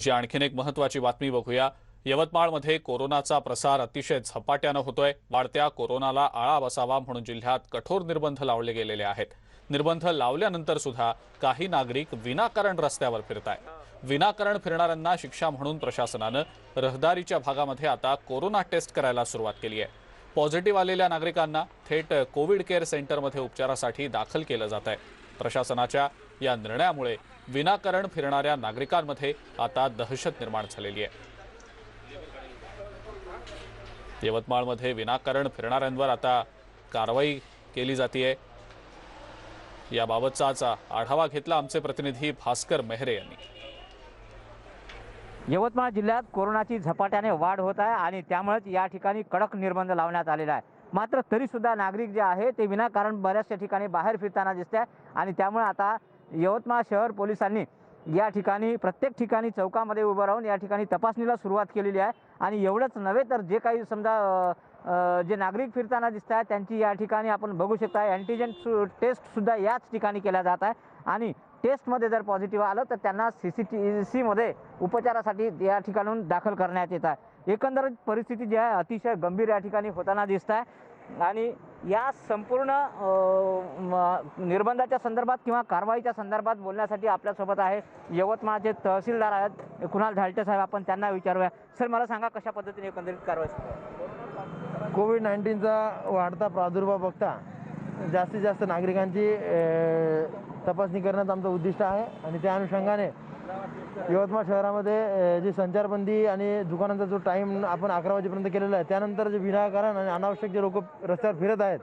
ची आणखीन एक महत्वाची बातमी बघूया. यवतमाळमध्ये कोरोनाचा प्रसार अतिशय झपाट्यानं होतोय. वाढत्या कोरोनाला आळा बसावा म्हणून जिल्ह्यात कठोर निर्बंध लावले गेलेले आहेत. निर्बंध लावल्यानंतर सुद्धा काही नागरिक विनाकारण रस्त्यावर फिरताय. विनाकारण फिरणाऱ्यांना शिक्षा म्हणून प्रशासनानं रहदारीच्या भागामध्ये आता कोरोना टेस्ट करायला सुरुवात केली आहे. पॉझिटिव्ह आलेल्या नागरिकांना थेट कोविड केअर सेंटरमध्ये उपचारासाठी दाखल केलं जात आहे प्रशासनाच्या या निर्णयामुळे विनाकारण फिरणाऱ्या नागरिकांमध्ये आता दहशत निर्माण झालेली आहे. यवतमाळमध्ये विनाकारण फिरणाऱ्यांवर आता कारवाई केली जाते याबाबतचा आढावा घेतला आमचे प्रतिनिधी भास्कर मेहरे यांनी. यवतमाळ जिल्ह्यात कोरोनाची झपाट्याने वाढ होत आहे आणि त्यामुळेच या ठिकाणी कडक निर्बंध लावण्यात आलेला आहे. मात्र तरी सुद्धा नागरिक जे आहे ते विनाकारण बऱ्याचशा ठिकाणी बाहेर फिरताना दिसत आहे आणि त्यामुळे आता यवतमाळ शहर पोलिसांनी या ठिकाणी प्रत्येक ठिकाणी चौकामध्ये उभं राहून या ठिकाणी तपासणीला सुरुवात केलेली आहे. आणि एवढंच नव्हे तर जे काही समजा जे नागरिक फिरताना दिसत आहेत त्यांची या ठिकाणी आपण बघू शकता अँटीजेन सु टेस्टसुद्धा याच ठिकाणी केल्या जात आहे. आणि टेस्टमध्ये जर पॉझिटिव्ह आलं तर त्यांना सी सी टी सीमध्ये उपचारासाठी या ठिकाणून दाखल करण्यात येत आहे. एकंदरीत परिस्थिती जी आहे अतिशय गंभीर या ठिकाणी होताना दिसत आहे. आणि या संपूर्ण म- निर्बंधाच्या संदर्भात किंवा कारवाईच्या संदर्भात बोलण्यासाठी आपल्यासोबत आहे यवतमाळचे तहसीलदार आहेत कुणाल धालटे साहेब. आपण त्यांना विचारूया. सर मला सांगा कशा पद्धतीने एकंदरीत कारवाई कोविड नाईन्टीनचा वाढता प्रादुर्भाव बघता जास्तीत जास्त नागरिकांची तपासणी करण्याचं आमचं उद्दिष्ट आहे. आणि त्या अनुषंगाने यवतमाळ शहरामध्ये जी संचारबंदी आणि दुकानांचा जो टाईम आपण अकरा वाजेपर्यंत केलेला आहे त्यानंतर जे विनाकारण आणि अनावश्यक जे लोक रस्त्यावर फिरत आहेत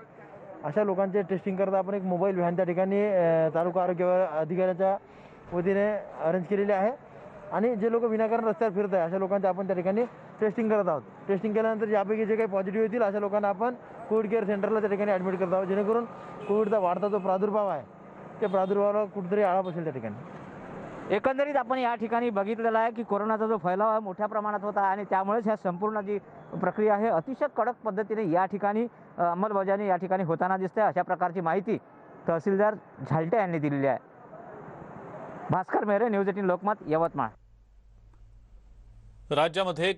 अशा लोकांचे टेस्टिंग करता आपण एक मोबाईल व्हॅन त्या ठिकाणी तालुका आरोग्य अधिकाऱ्याच्या वतीने अरेंज केलेली आहे. आणि जे लोक विनाकारण रस्त्यावर फिरत आहे अशा लोकांचे आपण त्या ठिकाणी टेस्टिंग करत आहोत. टेस्टिंग केल्यानंतर यापैकी जे काही पॉझिटिव्ह येतील अशा लोकांना आपण कोविड केअर सेंटरला त्या ठिकाणी ॲडमिट करत आहोत. जेणेकरून कोविडचा वाढता जो प्रादुर्भाव आहे त्या प्रादुर्भावाला कुठेतरी आळा बसेल त्या ठिकाणी. एकंदरीत आपण या ठिकाणी बघितलेलं आहे की कोरोनाचा जो फैलाव आहे मोठ्या प्रमाणात होता आणि त्यामुळेच ह्या संपूर्ण जी प्रक्रिया आहे अतिशय कडक पद्धतीने या ठिकाणी अंमलबजावणी या ठिकाणी होताना दिसते अशा प्रकारची माहिती तहसीलदार झालटे यांनी दिलेली आहे. Bhaskar Mehare news eighteen Lokmat Yavatmal. राज्यामध्ये